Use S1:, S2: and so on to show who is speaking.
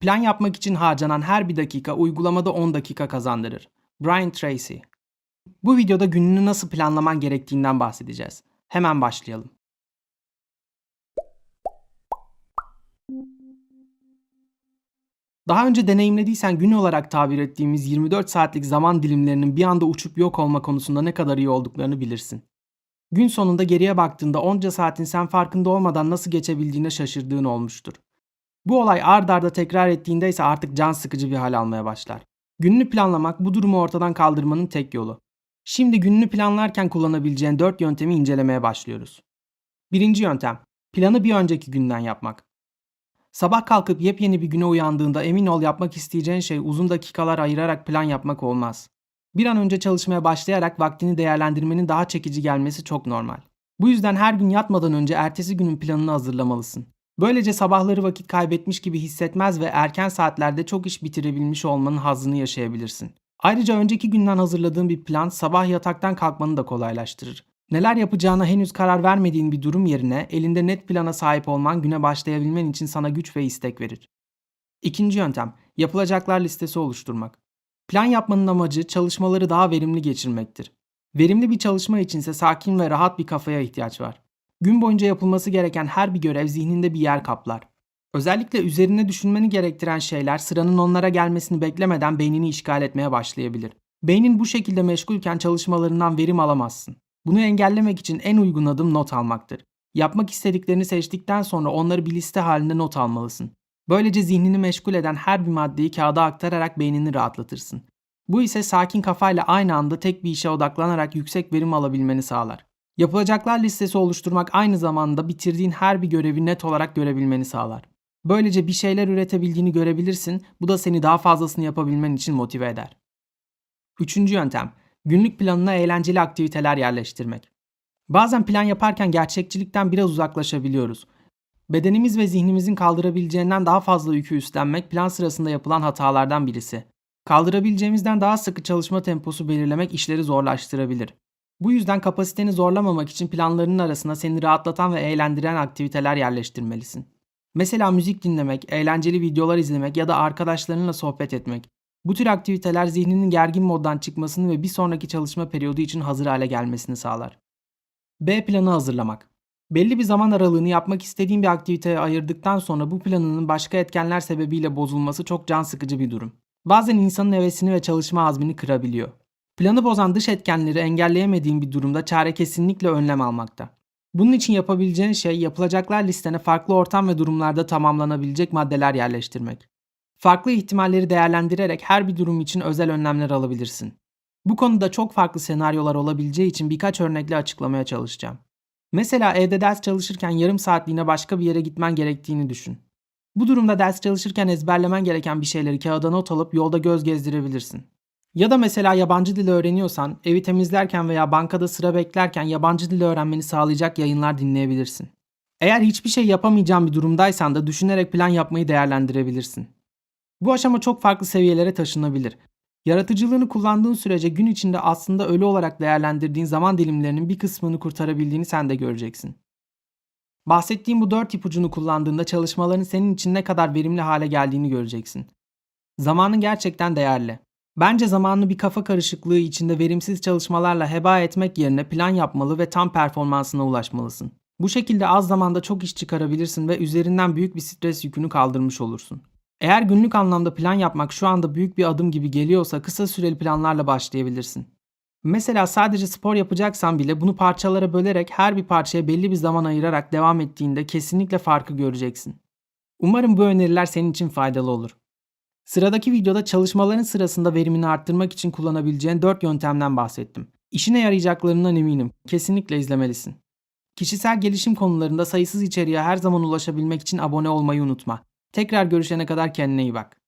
S1: Plan yapmak için harcanan her bir dakika uygulamada 10 dakika kazandırır. Brian Tracy Bu videoda gününü nasıl planlaman gerektiğinden bahsedeceğiz. Hemen başlayalım. Daha önce deneyimlediysen gün olarak tabir ettiğimiz 24 saatlik zaman dilimlerinin bir anda uçup yok olma konusunda ne kadar iyi olduklarını bilirsin. Gün sonunda geriye baktığında onca saatin sen farkında olmadan nasıl geçebildiğine şaşırdığın olmuştur. Bu olay ard arda tekrar ettiğinde ise artık can sıkıcı bir hal almaya başlar. Gününü planlamak bu durumu ortadan kaldırmanın tek yolu. Şimdi gününü planlarken kullanabileceğin 4 yöntemi incelemeye başlıyoruz. Birinci yöntem. Planı bir önceki günden yapmak. Sabah kalkıp yepyeni bir güne uyandığında emin ol yapmak isteyeceğin şey uzun dakikalar ayırarak plan yapmak olmaz. Bir an önce çalışmaya başlayarak vaktini değerlendirmenin daha çekici gelmesi çok normal. Bu yüzden her gün yatmadan önce ertesi günün planını hazırlamalısın. Böylece sabahları vakit kaybetmiş gibi hissetmez ve erken saatlerde çok iş bitirebilmiş olmanın hazzını yaşayabilirsin. Ayrıca önceki günden hazırladığın bir plan sabah yataktan kalkmanı da kolaylaştırır. Neler yapacağına henüz karar vermediğin bir durum yerine elinde net plana sahip olman güne başlayabilmen için sana güç ve istek verir. İkinci yöntem, yapılacaklar listesi oluşturmak. Plan yapmanın amacı çalışmaları daha verimli geçirmektir. Verimli bir çalışma içinse sakin ve rahat bir kafaya ihtiyaç var. Gün boyunca yapılması gereken her bir görev zihninde bir yer kaplar. Özellikle üzerine düşünmeni gerektiren şeyler sıranın onlara gelmesini beklemeden beynini işgal etmeye başlayabilir. Beynin bu şekilde meşgulken çalışmalarından verim alamazsın. Bunu engellemek için en uygun adım not almaktır. Yapmak istediklerini seçtikten sonra onları bir liste halinde not almalısın. Böylece zihnini meşgul eden her bir maddeyi kağıda aktararak beynini rahatlatırsın. Bu ise sakin kafayla aynı anda tek bir işe odaklanarak yüksek verim alabilmeni sağlar. Yapılacaklar listesi oluşturmak aynı zamanda bitirdiğin her bir görevi net olarak görebilmeni sağlar. Böylece bir şeyler üretebildiğini görebilirsin, bu da seni daha fazlasını yapabilmen için motive eder. Üçüncü yöntem, günlük planına eğlenceli aktiviteler yerleştirmek. Bazen plan yaparken gerçekçilikten biraz uzaklaşabiliyoruz. Bedenimiz ve zihnimizin kaldırabileceğinden daha fazla yükü üstlenmek plan sırasında yapılan hatalardan birisi. Kaldırabileceğimizden daha sıkı çalışma temposu belirlemek işleri zorlaştırabilir. Bu yüzden kapasiteni zorlamamak için planlarının arasına seni rahatlatan ve eğlendiren aktiviteler yerleştirmelisin. Mesela müzik dinlemek, eğlenceli videolar izlemek ya da arkadaşlarınla sohbet etmek. Bu tür aktiviteler zihninin gergin moddan çıkmasını ve bir sonraki çalışma periyodu için hazır hale gelmesini sağlar. B planı hazırlamak. Belli bir zaman aralığını yapmak istediğin bir aktiviteye ayırdıktan sonra bu planının başka etkenler sebebiyle bozulması çok can sıkıcı bir durum. Bazen insanın hevesini ve çalışma azmini kırabiliyor. Planı bozan dış etkenleri engelleyemediğin bir durumda çare kesinlikle önlem almakta. Bunun için yapabileceğin şey yapılacaklar listene farklı ortam ve durumlarda tamamlanabilecek maddeler yerleştirmek. Farklı ihtimalleri değerlendirerek her bir durum için özel önlemler alabilirsin. Bu konuda çok farklı senaryolar olabileceği için birkaç örnekle açıklamaya çalışacağım. Mesela evde ders çalışırken yarım saatliğine başka bir yere gitmen gerektiğini düşün. Bu durumda ders çalışırken ezberlemen gereken bir şeyleri kağıda not alıp yolda göz gezdirebilirsin. Ya da mesela yabancı dil öğreniyorsan evi temizlerken veya bankada sıra beklerken yabancı dil öğrenmeni sağlayacak yayınlar dinleyebilirsin. Eğer hiçbir şey yapamayacağın bir durumdaysan da düşünerek plan yapmayı değerlendirebilirsin. Bu aşama çok farklı seviyelere taşınabilir. Yaratıcılığını kullandığın sürece gün içinde aslında ölü olarak değerlendirdiğin zaman dilimlerinin bir kısmını kurtarabildiğini sen de göreceksin. Bahsettiğim bu dört ipucunu kullandığında çalışmaların senin için ne kadar verimli hale geldiğini göreceksin. Zamanın gerçekten değerli. Bence zamanını bir kafa karışıklığı içinde verimsiz çalışmalarla heba etmek yerine plan yapmalı ve tam performansına ulaşmalısın. Bu şekilde az zamanda çok iş çıkarabilirsin ve üzerinden büyük bir stres yükünü kaldırmış olursun. Eğer günlük anlamda plan yapmak şu anda büyük bir adım gibi geliyorsa kısa süreli planlarla başlayabilirsin. Mesela sadece spor yapacaksan bile bunu parçalara bölerek her bir parçaya belli bir zaman ayırarak devam ettiğinde kesinlikle farkı göreceksin. Umarım bu öneriler senin için faydalı olur. Sıradaki videoda çalışmaların sırasında verimini arttırmak için kullanabileceğin 4 yöntemden bahsettim. İşine yarayacaklarından eminim. Kesinlikle izlemelisin. Kişisel gelişim konularında sayısız içeriğe her zaman ulaşabilmek için abone olmayı unutma. Tekrar görüşene kadar kendine iyi bak.